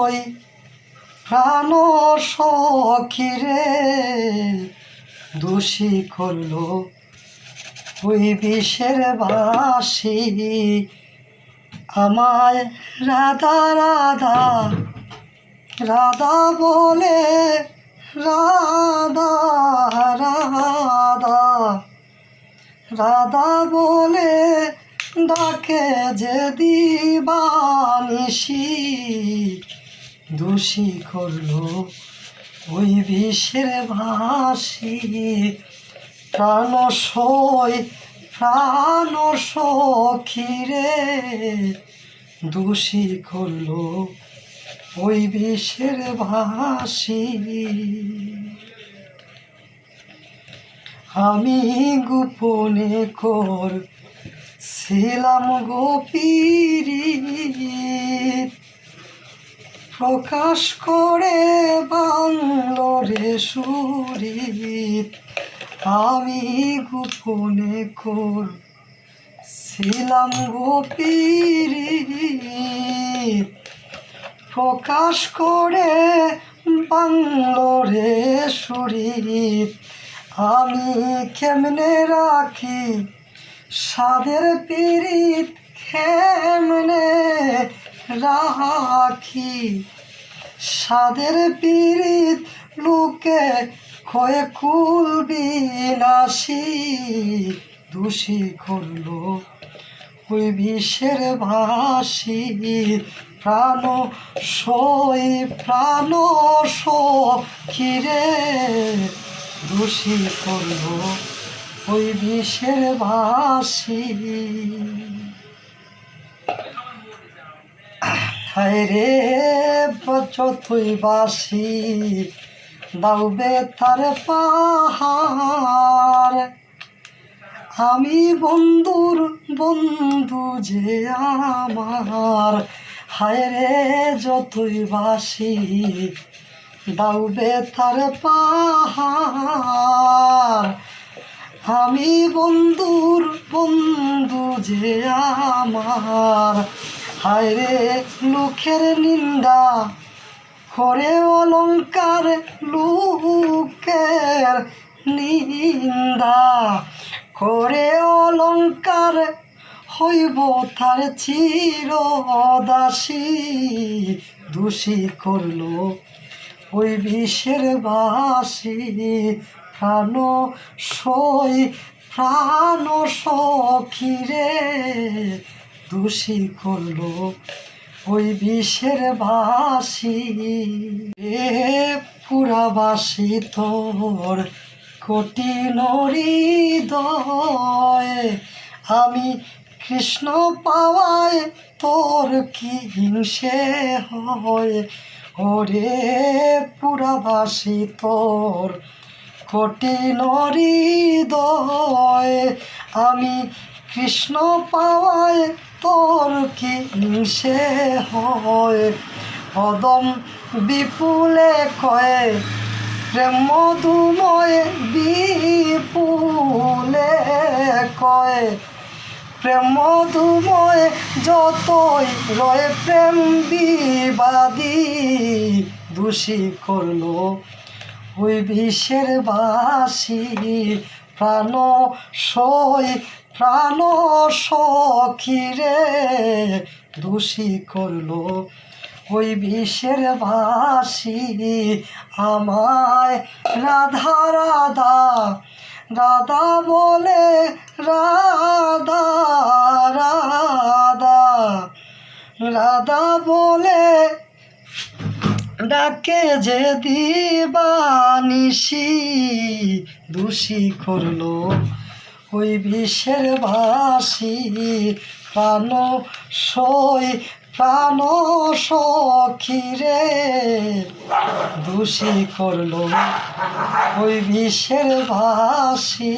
সই প্রাণ সখিরে দোষী করল ওই বিষের বাসি। আমায় রাধা রাধা রাধা বলে, রাধা রাধা রাধা বলে ডাকে যে দিবানিসি দোষী করল। ওই বিষের ভাসি প্রাণ সই প্রাণ সখিরে দোষী করল ওই বিষের ভাসি। আমি গোপনে কর, ছিলাম গোপীরি। প্রকাশ করে বাংলরে সুরিত। আমি গোপনে কর ছিলাম গোপীরি প্রকাশ করে বাংলরে সুরিত। আমি কেমনে রাখি সাদের পীড়িত কেমনে রাখি। সাদের পীড়িত লোকে ক্ষয়ে কুল বিনাশী দোষী করল ওই বিষের ভাসি প্রাণ সই, প্রাণ সখিরে দোষী করল ওই বিষের ভাসি। হায় রে যতই বাসি। দাউবে তার পাহাড়। আমি বন্ধুর বন্ধু যে আমার। হায় রে যতই বাসি। দাউবে তার পাহাড়। আমি বন্ধুর বন্ধু যে আমার। হায় রে লোকের নিন্দা করে অলঙ্কার লোকের নিন্দা। করে অলঙ্কার হইব তার চিরদাসী, দোষী করল ওই বিষের বাসি। প্রাণ সই, প্রাণ সখিরে দোষী করল ওই বিষের বাসি। এ পুরাবাসি তোর কোটি হৃদয়, আমি কৃষ্ণ পাওয়ায় তোর কি হিংসে হয়? ওরে পুরাবাসি তোর কঠিন হৃদয়, আমি কৃষ্ণ পাওয়ায় তোর কি হিংসে হয়? পদম বিপুলে কয়ে, প্রেম মধুময় বিপুলে কয়, প্রেম মধুময় যতই রয়ে প্রেম বিবাদী, দোষী করল ওই বিষের বাসি। প্রাণ সই, প্রাণ সখিরে দোষী করল ওই বিষের বাসি আমায়। রাধা রাধা রাধা বলে রাধা রাধা রাধা বলে ডাকে যে দিবানিসি দোষী করল ওই বিষের ভাসি প্রাণ সই, প্রাণ সখিরে দোষী করল ওই বিষের ভাসি